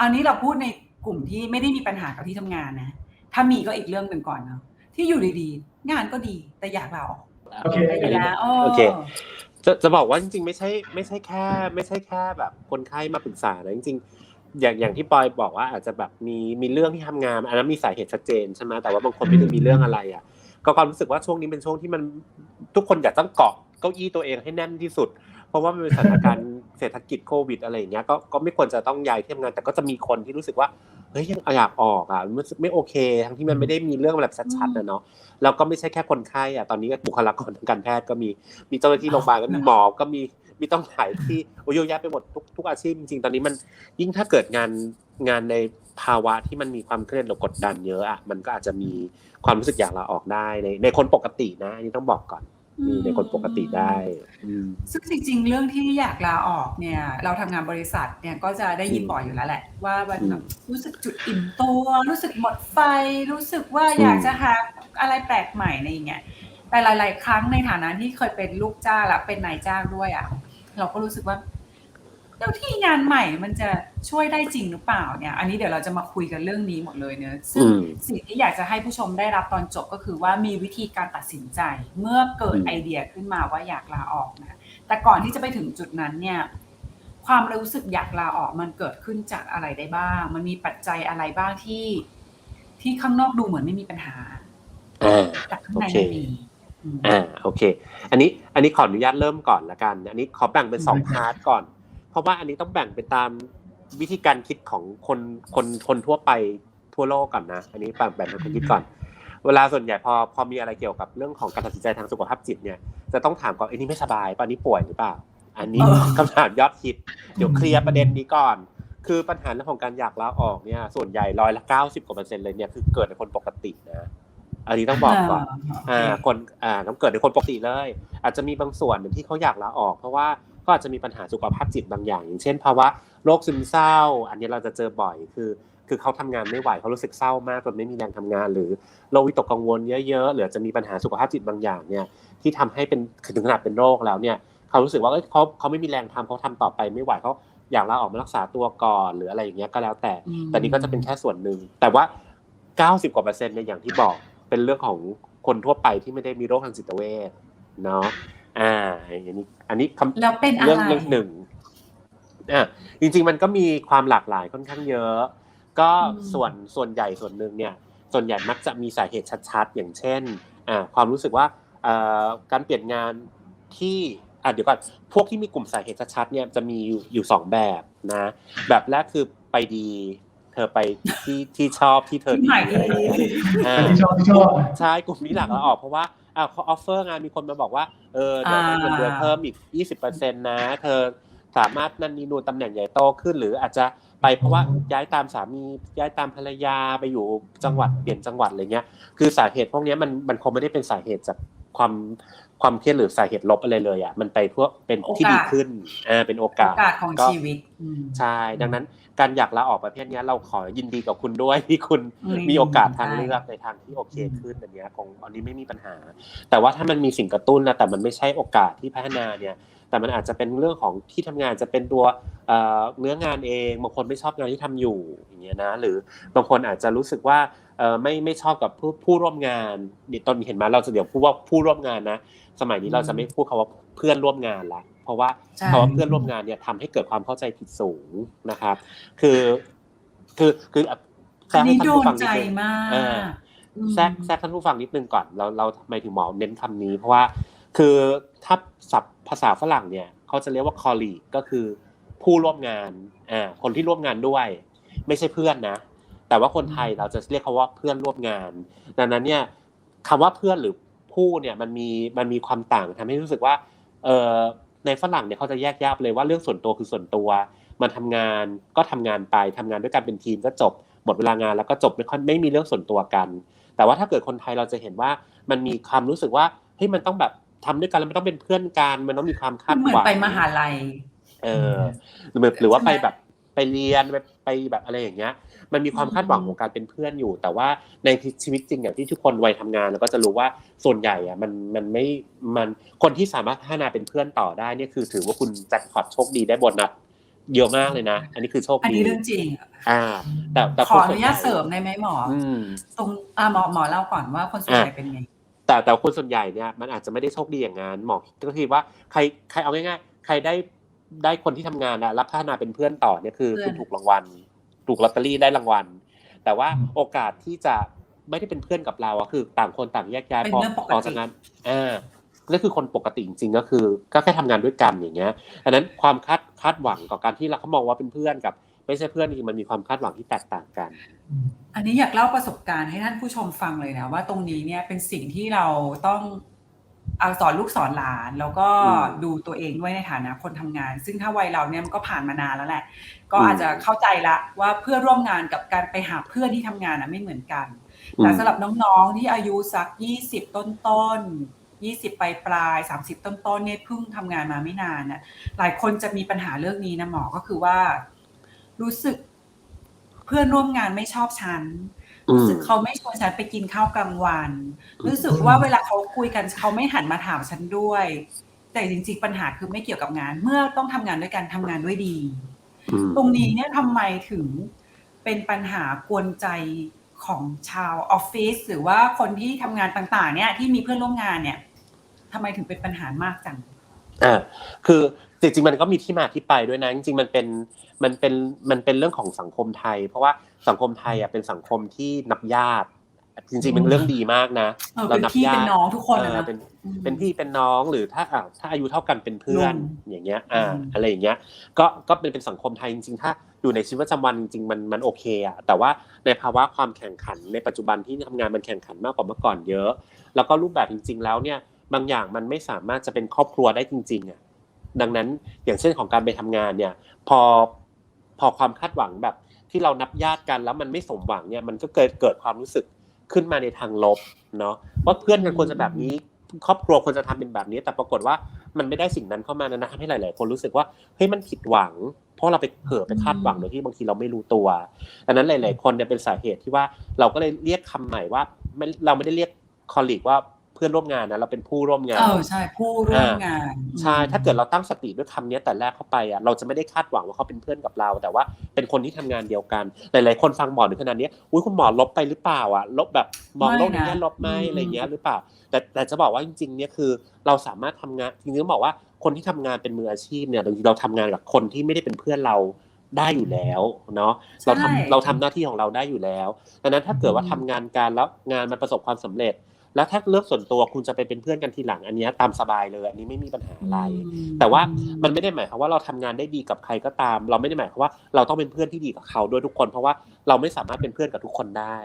อันนี้เราพูดในกลุ่มที่ไม่ได้มีปัญหากับที่ทำงานนะ ถ้ามีก็อีกเรื่องหนึ่งก่อนเนาะที่อยู่ดีๆ งานก็ดีแต่อยากลาออกโอเคไปแล้วโอเคจะจะบอกว่าจริงๆ ไม่ใช่ไม่ใช่แค่ ไม่ใช่แค่แบบคนไข้มาปรึกษานะจริงๆ อย่างอย่างที่ปอยบอกว่าอาจจะแบบมีมีเรื่องที่ทำงานอันนั้นมีสาเหตุชัดเจนใช่ไหมแต่ว่าบางคนไม่ได้มีเรื่องอะไรอะก็ความรู้สึกว่าช่วงนี้เป็นช่วงที่มันทุกคนอยากต้องเกาะเก้าอี้ตัวเองให้แน่นที่สุด เพราะว่ามันเป็นสถานการณ์เศรษฐกิจโควิดอะไรอย่างเงี้ยก็ก็ไม่ควรจะต้องย้ายที่ทำงาน แต่ก็จะมีคนที่รู้สึกว่าเฮ้ยยังอยากออกอะมันไม่โอเค ทั้งที่มันไม่ได้มีเรื่องแบบชัดๆนะเนาะแล้วก็ไม่ใช่แค่คนไข้อะตอนนี้ก็บุคลากรทางการแพทย์ก็มีมีเจ้าหน้าที่โรงพยาบาลก็มีหมอก็มีมีต้องหลายที่โอ้ยเยอะแยะไปหมดทุกทุกอาชีพจริงๆตอนนี้มันยิ่งถ้าเกิดงานงานในภาวะที่มันมีความเครียดหรือกดดันเยอะอะมันก็อาจจะมีความรู้สึกอยากลาออกได้ในในคนปกตินะอันนี้ต้องบอกก่อน มีในคนปกติได้อืมซึ่งจริง ๆ เรื่องที่อยากลาออกเนี่ย เราทำงานบริษัทเนี่ยก็จะได้ยินบ่อยอยู่แล้วแหละ ว่ามันแบบรู้สึกจุดอิ่มตัว รู้สึกหมดไฟ รู้สึกว่าอยากจะหาอะไรแปลกใหม่ในอย่างเงี้ยแต่หลาย ๆ ครั้งในฐานะที่เคยเป็นลูกจ้างและเป็นนายจ้างด้วยอะเราก็รู้สึกว่า แล้วที่งานใหม่มันจะช่วยได้จริงหรือเปล่าเนี่ย อันนี้เดี๋ยวเราจะมาคุยกันเรื่องนี้หมดเลยเนอะซึ่งอืมสิ่งที่อยากจะให้ผู้ชมได้รับตอนจบก็คือว่ามีวิธีการตัดสินใจ เมื่อเกิดอืมไอเดียขึ้นมาว่าอยากลาออกนะแต่ก่อนที่จะไปถึงจุดนั้นเนี่ยความรู้สึกอยากลาออกมันเกิดขึ้นจากอะไรได้บ้าง มันมีปัจจัยอะไรบ้างที่ ที่ข้างนอกดูเหมือนไม่มีปัญหาอ่าแต่ข้างในโอเคมันมีอืมอ่าโอเค อันนี้ อันนี้ขออนุญาตเริ่มก่อนละกัน อันนี้ขอแบ่งเป็นสองพาร์ทก่อน เพราะว่าอันนี้ต้องแบ่งไปตามวิธีการคิดของคนคนคนทั่วไปทั่วโลกก่อนนะ อันนี้แบ่งแบ่งเป็นคนคิดก่อน เวลาส่วนใหญ่พอพอมีอะไรเกี่ยวกับเรื่องของการตัดสินใจทางสุขภาพจิตเนี่ยจะต้องถามก่อนไอ้นี่ไม่สบายป่ะอันนี้ป่วยหรือเปล่า อันนี้เออคำถามยอดฮิตเดี๋ยวเคลียร์ประเด็นนี้ก่อน คือปัญหาเรื่องของการอยากลาออกเนี่ย ส่วนใหญ่ร้อยละเก้าสิบกว่าเปอร์เซ็นต์เลยเนี่ยคือเกิดในคนปกตินะอันนี้ต้องบอกก่อน อ่า คน อ่าต้องเกิดในคนปกติเลย อาจจะมีบางส่วนที่เขาอยากลาออก เพราะว่า ก็อาจจะมีปัญหาสุขภาพจิตบางอย่าง อย่างเช่นภาวะโรคซึมเศร้า อันนี้เราจะเจอบ่อยคือ คือเขาทำงานไม่ไหวเขารู้สึกเศร้ามากจนไม่มีแรงทำงาน หรือโรควิตกกังวลเยอะๆหรือจะมีปัญหาสุขภาพจิตบางอย่างเนี่ยที่ทำให้เป็นถึงขนาดเป็นโรคแล้วเนี่ยเขารู้สึกว่าเอ้ยเขาเขาไม่มีแรงทำเขาทำต่อไปไม่ไหวเขาอยากลาออกมารักษาตัวก่อนหรืออะไรอย่างเงี้ยก็แล้วแต่อืมแต่นี่ก็จะเป็นแค่ส่วนหนึ่ง แต่ว่า 90 กว่าเปอร์เซ็นต์เนี่ยอย่างที่บอกเป็นเรื่องของคนทั่วไปที่ไม่ได้มีโรคทางจิตเวชเนาะ อ่าอันนี้อันนี้คำแล้วเป็นอะไร เรื่องเรื่องหนึ่งอ่าจริง ๆ มันก็มีความหลากหลายค่อนข้างเยอะ ก็อืม ส่วนส่วนใหญ่ส่วนหนึ่งเนี่ย ส่วนใหญ่มักจะมีสาเหตุชัดๆ อย่างเช่นอ่าความรู้สึกว่าเอ่อการเปลี่ยนงานที่อะเดี๋ยวก่อนพวกที่มีกลุ่มสาเหตุชัดๆเนี่ยจะมีอยู่อยู่สองแบบนะ แบบแรกคือไปดี เธอไปที่ที่ชอบที่เธอที่ดีใหม่อะไรอย่างเงี้ยอ่า ที่ชอบที่ชอบ ใช่กลุ่มนี้หลักเราออกเพราะว่า อ้าวเขาออฟเฟอร์งานมีคนมาบอกว่าเออเดี๋ยวให้เงินเดือนเพิ่มอีก 20%นะ เธอสามารถนั่นนี่นู่นตำแหน่งใหญ่โตขึ้น หรืออาจจะไปเพราะว่าย้ายตามสามีย้ายตามภรรยาไปอยู่จังหวัดเปลี่ยนจังหวัดอะไรเงี้ย คือสาเหตุพวกเนี้ยมันมันคงไม่ได้เป็นสาเหตุจากความ ความเครียดหรือสาเหตุลบอะไรเลยอะมันไปพวกเป็นที่ดีขึ้นอ่าเป็นโอกาโอสกาสของก็ชีวิตอืมใช่ดังนั้นการอยากลาออกประเภทเนี้ยเราขอยินดีกับคุณด้วยที่คุณอืมมีโอกาสทางเลือกในทางที่โอเคขึ้นอันเนี้ยคงอันนี้ไม่มีปัญหา แต่ว่าถ้ามันมีสิ่งกระตุ้นนะแต่มันไม่ใช่โอกาสที่พัฒนาเนี่ย แต่มันอาจจะเป็นเรื่องของที่ทำงานจะเป็นตัวเอ่อเนื้องานเองบางคนไม่ชอบงานที่ทำอยู่อย่างเงี้ยนะหรือบางคนอาจจะรู้สึกว่าเออไม่ไม่ชอบกับผู้ผู้ร่วมงานนี่ตอนเห็นไหมาเราจะเดี๋ยวพูดว่าผู้ร่วมงานนะ สมัยนี้เราจะไม่พูดคำว่าเพื่อนร่วมงานละเพราะว่าใช่คำว่าเพื่อนร่วมงานเนี่ยทำให้เกิดความเข้าใจผิดสูงนะครับ คือคือคือแทรอันกให้นี้ท่านโดผู้นฟังนิใจดนึงมากเอออืมแทรกแทรกท่านผู้ฟังนิดนึงก่อนเราเราทำไมถึงหมอเน้นคำนี้ เพราะว่าคือ ถ้าศัพท์ภาษาฝรั่งเนี่ยเขาจะเรียกว่า colleague ก็คือผู้ร่วมงานอ่าคนที่ร่วมงานด้วย ไม่ใช่เพื่อนนะ แต่ว่าคนไทยเราจะเรียกเขาว่าเพื่อนร่วมงาน ดังนั้นเนี่ยคำว่าเพื่อนหรือผู้เนี่ยมันมีมันมีความต่างทำให้รู้สึกว่าเออในฝรั่งเนี่ยเขาจะแยกแยะเลยว่าเรื่องส่วนตัวคือส่วนตัว มันทำงานก็ทำงานไปทำงานด้วยกันเป็นทีมก็จบหมดเวลางานแล้วก็จบไม่ค่อยไม่มีเรื่องส่วนตัวกัน แต่ว่าถ้าเกิดคนไทยเราจะเห็นว่ามันมีความรู้สึกว่าเฮ้ยมันต้องแบบ ทำด้วยกันแล้วมันต้องเป็นเพื่อนกันมันต้องมีความคาดเหมือหนวังไปมหาลัย เออหรือหรือว่าใช่ไปไหมแบบไปเรียนไปไปแบบอะไรอย่างเงี้ย มันมีความอืมคาดหวังของการเป็นเพื่อนอยู่ แต่ว่าในชีวิตจริงอย่างที่ทุกคนวัยทำงานเราก็จะรู้ว่าส่วนใหญ่อะมันมันไม่มันคนที่สามารถพัฒนาเป็นเพื่อนต่อได้เนี่ยคือถือว่าคุณแจ็คพอตโชคดีได้โบนัสเยอะมากเลยนะ อันนี้คือโชคอันดีนี้เรื่องจริง อ่า แต่แต่ขอคอนส่วนุนใหญาญ่ตเสริมได้ไหมหมออืมตรงอ่าหมอหมอเล่าก่อนว่าคนส่วนใหญ่เป็นไง แต่แต่คนส่วนใหญ่เนี่ยมันอาจจะไม่ได้โชคดีอย่างนั้นหมอก็คิดว่าใครใครเอาง่ายๆ ใครได้ได้คนที่ทำงานนะรับพัฒนาเป็นเพื่อนต่อเนี่ยคือเพื่คุอนณถูกรางวัล ถูกลอตเตอรี่ได้รางวัล แต่ว่าโอกาสที่จะไม่ได้เป็นเพื่อนกับเราอะคือต่างคนต่างแยกย้ายเป็นพอเรื่องปกออกติจากงานอ่านั่นคือคนปกติจริงๆก็คือ ก็แค่ทำงานด้วยกันอย่างเงี้ยอันนั้นความคาดคาดหวังต่อการที่เราเขามองว่าเป็นเพื่อนกับ ไม่ใช่เพื่อนจริงๆมันมีความคาดหวังที่แตกต่างกัน อันนี้อยากเล่าประสบการณ์ให้ท่านผู้ชมฟังเลยนะว่าตรงนี้เนี่ยเป็นสิ่งที่เราต้องเอาสอนลูกสอนหลาน แล้วก็อืมดูตัวเองด้วยในฐานะคนทำงาน ซึ่งถ้าวัยเราเนี่ยมันก็ผ่านมานานแล้วแหละ ก็อืมอาจจะเข้าใจละว่าเพื่อนร่วมงานกับการไปหาเพื่อนที่ทำงานนะไม่เหมือนกันแต่สำหรับน้องๆที่อายุสักยี่สิบต้นต้นยี่สิบปลายปลายสามสิบต้นต้นๆเนี่ยเพิ่งทำงานมาไม่นานน่ะหลายคนจะมีปัญหาเรื่องนี้นะหมอก็คือว่า รู้สึกเพื่อนร่วมงานไม่ชอบฉันอืมรู้สึกเขาไม่ชวนฉันไปกินข้าวกลางวัน รู้สึกว่าเวลาเขาคุยกันเขาไม่หันมาถามฉันด้วย แต่จริงๆปัญหาคือไม่เกี่ยวกับงาน เมื่อต้องทำงานด้วยกันทำงานด้วยดีอืมตรงนี้เนี่ยทำไมถึงเป็นปัญหากวนใจของชาวออฟฟิศหรือว่าคนที่ทำงานต่าง ๆ เนี่ยที่มีเพื่อนร่วมงานเนี่ยทำไมถึงเป็นปัญหามากจัง อ่าคือจริงๆมันก็มีที่มาที่ไปด้วยนะจริงๆมันเป็นมันเป็นมันเป็นเรื่องของสังคมไทย เพราะว่าสังคมไทยอะเป็นสังคมที่นับญาติจริงๆเป็นเรื่องดีมากนะเออเป็นพี่เป็นน้องทุกคนเออะอนะเป็นอืมเป็นพี่เป็นน้องหรือถ้าอ่าถ้าอายุเท่ากันเป็นเพื่อนลุงอย่างเงี้ยอ่าอืมอะไรอย่างเงี้ยก็ก็เป็นเป็นสังคมไทยจริงๆถ้าอยู่ในชีวิตประจำวันจริงๆมันมันโอเคอะแต่ว่าในภาวะความแข่งขันในปัจจุบันที่ทำงานมันแข่งขันมากกว่าเมื่อก่อนเยอะ แล้วก็รูปแบบจริง ๆ แล้วเนี่ย บางอย่างมันไม่สามารถจะเป็นครอบครัวได้จริงๆอะดังนั้นอย่างเช่นของการไปทำงานเนี่ย พอพอความคาดหวังแบบที่เรานับญาติกันแล้วมันไม่สมหวังเนี่ยมันก็เกิดเกิดความรู้สึกขึ้นมาในทางลบเนาะว่าเพื่อนกันควรจะแบบนี้ครอบครัวควรจะทำเป็นแบบนี้ แต่ปรากฏว่ามันไม่ได้สิ่งนั้นเข้ามานะทำให้หลาย ๆ คนรู้สึกว่าเฮ้ยมันผิดหวัง เพราะเราไปเผลอไปคาดหวังโดยที่บางทีเราไม่รู้ตัวดังนั้นหลาย ๆ คนเนี่ยเป็นสาเหตุที่ว่าเราก็เลยเรียกคำใหม่ว่าเราไม่ได้เรียกคอลลีกว่า พื่อนร่วมงานนะเราเป็นผู้ร่วมงานเออใช่ผู้ร่วมงานใช่ถ้าเกิดเราตั้งสติด้วยคำนี้แต่แรกเข้าไปอะเราจะไม่ได้คาดหวังว่าเขาเป็นเพื่อนกับเรา แต่ว่าเป็นคนที่ทำงานเดียวกันหลายๆคนฟังหมอถึงขนาดนี้อุ้ยคุณหมอลบไปหรือเปล่าอะลบแบบมองโลกในแง่ลบไหมอะไรเงี้ยหรือเปล่า แต่แต่จะบอกว่าจริงๆเนี่ยคือเราสามารถทำงานจริงๆต้องบอกว่าคนที่ทำงานเป็นมืออาชีพเนี่ยบางทีเราทำงานกับคนที่ไม่ได้เป็นเพื่อนเราได้อยู่แล้วเนาะเราทำเราทำหน้าที่ของเราได้อยู่แล้วดังนั้นถ้าเกิดว่าทำงานการแล้วงานมันประสบความสำเร็จ แล้วถ้าเลือกส่วนตัวคุณจะไปเป็นเพื่อนกันทีหลังอันเนี้ยตามสบายเลยอันนี้ไม่มีปัญหาอะไร แต่ว่ามันไม่ได้หมายความว่าเราทำงานได้ดีกับใครก็ตาม เราไม่ได้หมายความว่าเราต้องเป็นเพื่อนที่ดีกับเขาด้วยทุกคน เพราะว่าเราไม่สามารถเป็นเพื่อนกับทุกคนได้